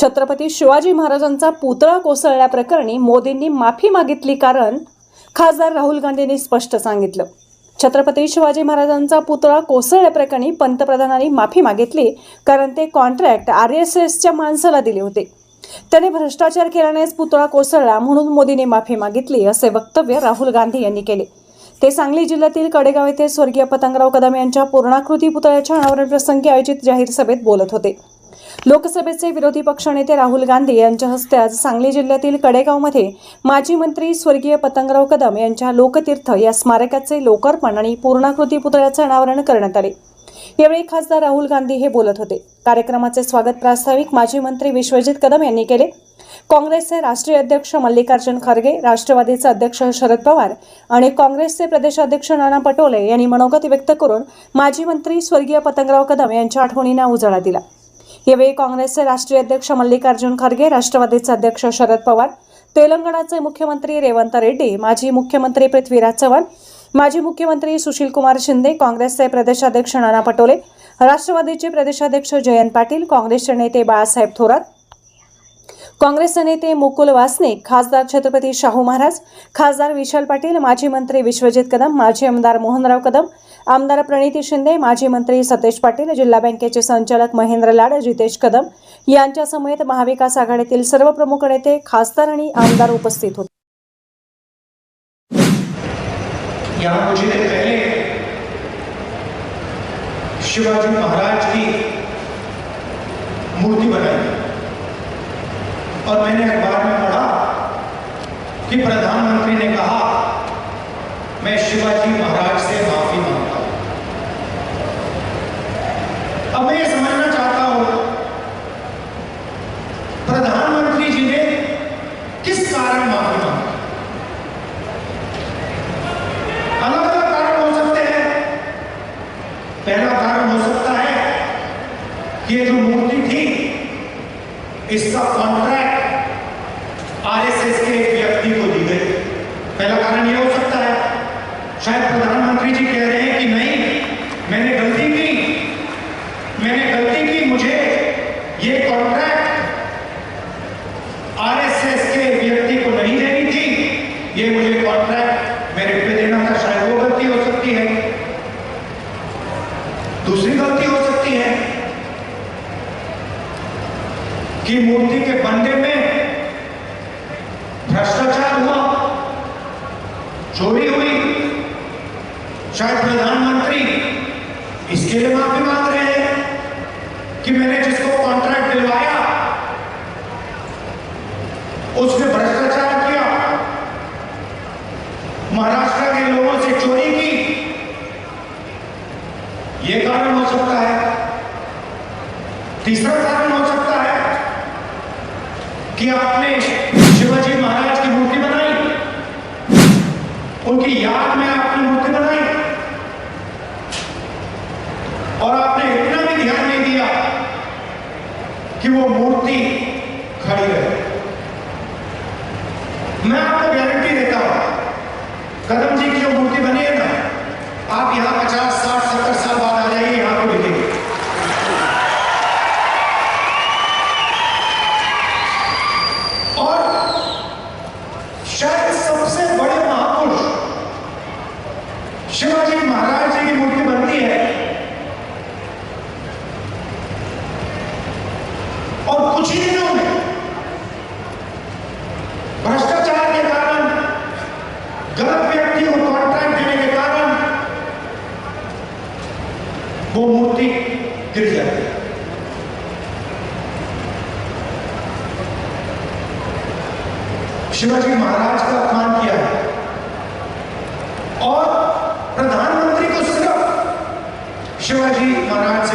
छत्रपती शिवाजी महाराजांचा पुतळा कोसळल्याप्रकरणी मोदींनी माफी मागितली कारण खासदार राहुल गांधींनी स्पष्ट सांगितलं. छत्रपती शिवाजी महाराजांचा पुतळा कोसळल्याप्रकरणी पंतप्रधानांनी माफी मागितली कारण ते कॉन्ट्रॅक्ट आर एस एसच्या माणसाला दिले होते. त्याने भ्रष्टाचार केल्यानेच पुतळा कोसळला म्हणून मोदींनी माफी मागितली असे वक्तव्य राहुल गांधी यांनी केले. ते सांगली जिल्ह्यातील कडेगाव येथे स्वर्गीय पतंगराव कदम यांच्या पूर्णाकृती पुतळ्याच्या अनावरण प्रसंगी आयोजित जाहीर सभेत बोलत होते. लोकसभेचे विरोधी पक्षनेते राहुल गांधी यांच्या हस्ते आज सांगली जिल्ह्यातील कडेगावमध्ये माजी मंत्री स्वर्गीय पतंगराव कदम यांच्या लोकतीर्थ या स्मारकाचे लोकार्पण आणि पूर्णाकृती पुतळ्याचे अनावरण करण्यात आले. यावेळी खासदार राहुल गांधी हे बोलत होते. कार्यक्रमाचे स्वागत प्रास्ताविक माजी मंत्री विश्वजित कदम यांनी केले. काँग्रेसचे राष्ट्रीय अध्यक्ष मल्लिकार्जुन खरगे राष्ट्रवादीचे अध्यक्ष शरद पवार आणि काँग्रेसचे प्रदेशाध्यक्ष नाना पटोले यांनी मनोगत व्यक्त करून माजी मंत्री स्वर्गीय पतंगराव कदम यांच्या आठवणींना उजाळा दिला. यावेळी काँग्रेसचे राष्ट्रीय अध्यक्ष मल्लिकार्जुन खरगे राष्ट्रवादीचे अध्यक्ष शरद पवार तेलंगणाचे मुख्यमंत्री रेवंत रेड्डी माजी मुख्यमंत्री पृथ्वीराज चव्हाण माजी मुख्यमंत्री सुशील कुमार शिंदे काँग्रेसचे प्रदेशाध्यक्ष नाना पटोले राष्ट्रवादीचे प्रदेशाध्यक्ष जयंत पाटील काँग्रेसचे नेते बाळासाहेब थोरात काँग्रेसचे नेते मुकुल वासनिक खासदार छत्रपती शाहू महाराज खासदार विशाल पाटील माजी मंत्री विश्वजित कदम माजी आमदार मोहनराव कदम आमदार प्रणिती शिंदे माजी मंत्री सतेज पाटील जिल्हा बँकेचे संचालक महेंद्र लाड जितेश कदम यांच्या समेत महाविकास आघाडीतील सर्व प्रमुख नेते खासदार आणि आमदार उपस्थित होते. शिवाजी महाराज की मूर्ति बनाई और मैंने अखबार में पढ़ा कि प्रधानमंत्री ने कहा, मैं शिवाजी महाराज से माफ़ी माँगता हूँ। अब मैं समझना चाहता हूँ, प्रधानमंत्री जी ने किस कारण माफ़ी मांगी? अलग अलग कारण हो सकते हैं। पहला कारण हो सकता है कि ये जो मूर्ति थी, इसका कॉन्ट्रैक्ट के एक व्यक्ति को दी गई। पहला कारण यह हो सकता है, शायद प्रधानमंत्री जी कह रहे हैं कि नहीं, मैंने गलती की, मैंने गलती की, मुझे ये कॉन्ट्रैक्ट आरएसएस के व्यक्ति को नहीं देनी थी, ये मुझे कॉन्ट्रैक्ट मेरे पे देना था, शायद वो गलती हो सकती है। दूसरी गलती हो सकती है कि मूर्ति के बंदे में भ्रष्टाचार हुआ। चोरी हुई। शायद प्रधानमंत्री इसके लिए माफ़ी मांग रहे हैं कि मैंने जिसको कॉन्ट्रैक्ट दिलवाया, उसने भ्रष्टाचार किया। महाराष्ट्र के लोगों से चोरी की। यह कारण हो सकता है। तीसरा कारण हो सकता है कि आपने शिवाजी महाराज उनकी याद में आपने मूर्ति बनाई और आपने इतना भी ध्यान नहीं दिया कि वो मूर्ति खड़ी रहे। मैं आपको गारंटी देता हूँ, कदम जी की जो मूर्ति बनी है ना, आप यहाँ पचास, साठ, सत्तर साल बाद आ जाइए, यहाँ पे दिखेगी। और शायद सबसे शिवाजी महाराज जी की मूर्ति बनती है। और कुछ ही दिनों में भ्रष्टाचार के कारण, गलत व्यक्ति को कॉन्ट्रैक्ट देने के कारण वो मूर्ति गिर जाती है। शिवाजी महाराज का अपमान किया है और प्रधानमंत्री को सिर्फ़ शिवाजी महाराज से